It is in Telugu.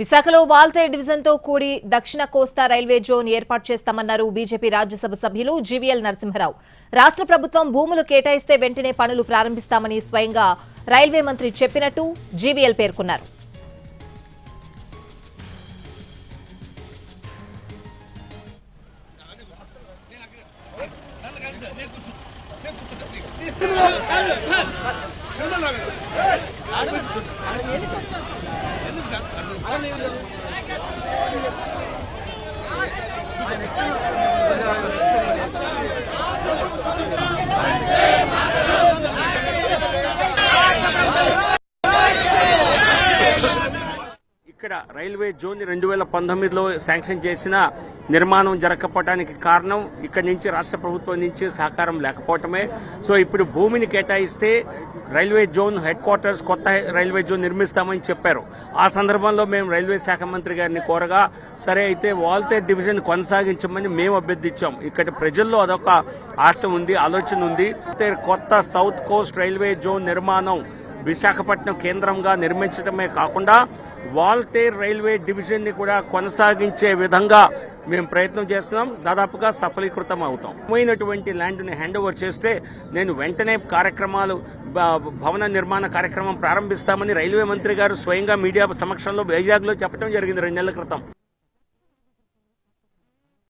విశాఖలో వాల్తే డివిజన్తో కూడి దక్షిణ కోస్తా రైల్వే జోన్ ఏర్పాటు చేస్తామన్నారు బీజేపీ రాజ్యసభ సభ్యులు జీవీఎల్ నరసింహరావు. రాష్ట్ర ప్రభుత్వం భూములు కేటాయిస్తే వెంటనే పనులు ప్రారంభిస్తామని స్వయంగా రైల్వే మంత్రి చెప్పినట్టు జీవీఎల్ పేర్కొన్నారు. Ja, ja. ఇక్కడ రైల్వే జోన్ రెండు వేల పంతొమ్మిదిలో శాంక్షన్ చేసిన నిర్మాణం జరగకపోవడానికి కారణం ఇక్కడ నుంచి రాష్ట్ర ప్రభుత్వం నుంచి సహకారం లేకపోవటమే. సో ఇప్పుడు భూమిని కేటాయిస్తే రైల్వే జోన్ హెడ్ క్వార్టర్స్ కొత్త రైల్వే జోన్ నిర్మిస్తామని చెప్పారు. ఆ సందర్భంలో మేము రైల్వే శాఖ మంత్రి గారిని కోరగా సరే అయితే వాల్తేర్ డివిజన్ కొనసాగించమని మేము అభ్యర్థించాం. ఇక్కడ ప్రజల్లో అదొక ఆశ ఉంది ఆలోచన ఉంది. కొత్త సౌత్ కోస్ట్ రైల్వే జోన్ నిర్మాణం విశాఖపట్నం కేంద్రంగా నిర్మించడమే కాకుండా వాల్టేర్ రైల్వే డివిజన్ని కూడా కొనసాగించే విధంగా మేము ప్రయత్నం చేస్తున్నాం. దాదాపుగా సఫలీకృతం అవుతాం. పోయినటువంటి ల్యాండ్ని హ్యాండ్ ఓవర్ చేస్తే నేను వెంటనే కార్యక్రమాలు భవన నిర్మాణ కార్యక్రమం ప్రారంభిస్తామని రైల్వే మంత్రి గారు స్వయంగా మీడియా సమక్షంలో వైజాగ్లో చెప్పడం జరిగింది రెండు నెలల క్రితం.